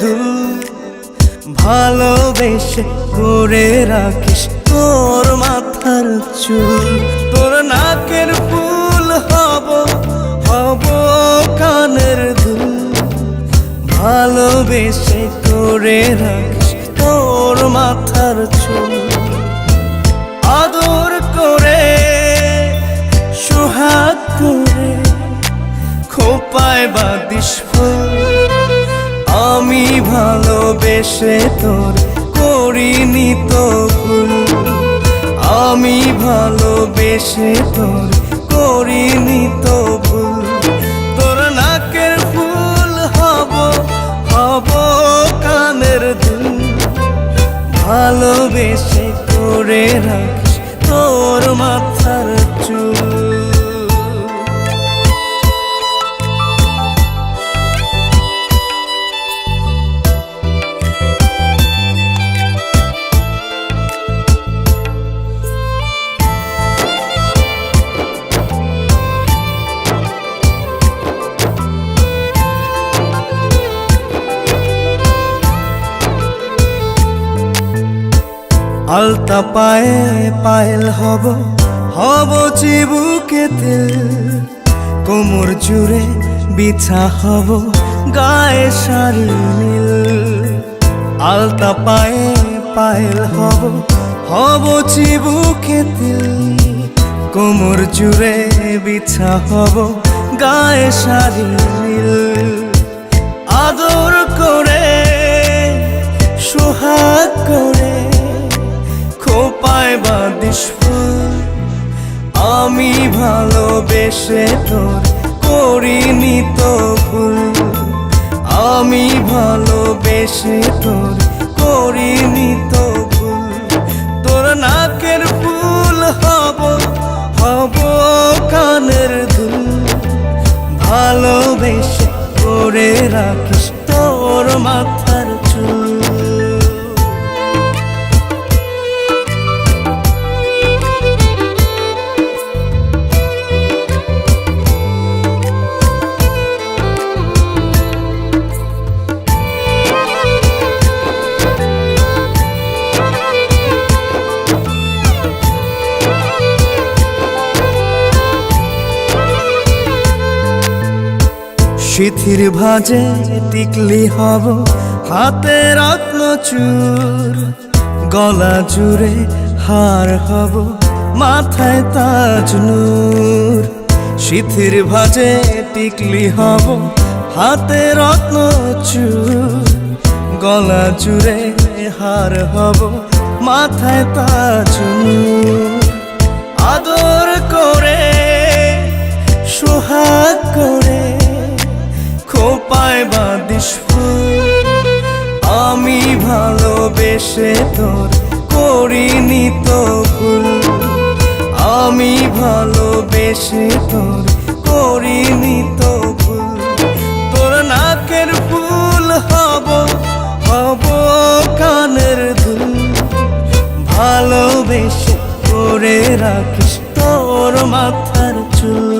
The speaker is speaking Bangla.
দুল ভালোবেসে করে রাখিস তোর মাথার চুল। তোর নাকের ফুল হব হব কানের দুল। ভালোবেসে করে রাখিস তোর মাথার চুল। আদর করে, সোহাগ করে, খোপায় বাদিস ফুল। আমি ভালোবেসে তোর করিনি তো ভুল। আমি ভালোবেসে তোর করিনি তো ভুল। তোর নাকের ফুল হব হব কানের দুল। ভালোবেসে করে রাখিস তোর মাথার চুল। আলতা পায়ে পায়েল হব হব চিবুকে তেল। কোমর জুড়ে বিছা হব, গায়ে শাড়ি নীল। আলতা পায়ে পায়েল হব হব চিবুকে তেল। কোমর জুড়ে বিছা হব, গায়ে শাড়ি নীল। আদর করে করে বাদিস ফুল। আমি ভালোবেসে তোর করিনি তো ভুল। আমি ভালোবেসে তোর করিনি তো ভুল। তোর নাকের ফুল হব হব কানের দুল। ভালোবেসে করে রাখিস তোর মাথার সিথির ভাজে টিকলি হব হাতে রত্ন চুর। গলা জুড়ে হার হব মাথায় তাজ নূর। সিথির ভাজে টিকলি হব হাতে রত্ন চুর। গলা জুড়ে হার হব মাথায় তাজ আদর করে ভালোবেসে তোর করিনি তো ভুল আমি ভালোবেসে তোর করিনি তো ভুল তোর নাকের ফুল হব হব কানের দুল। ভালোবেসে করে রাখিস তোর মাথার চুল।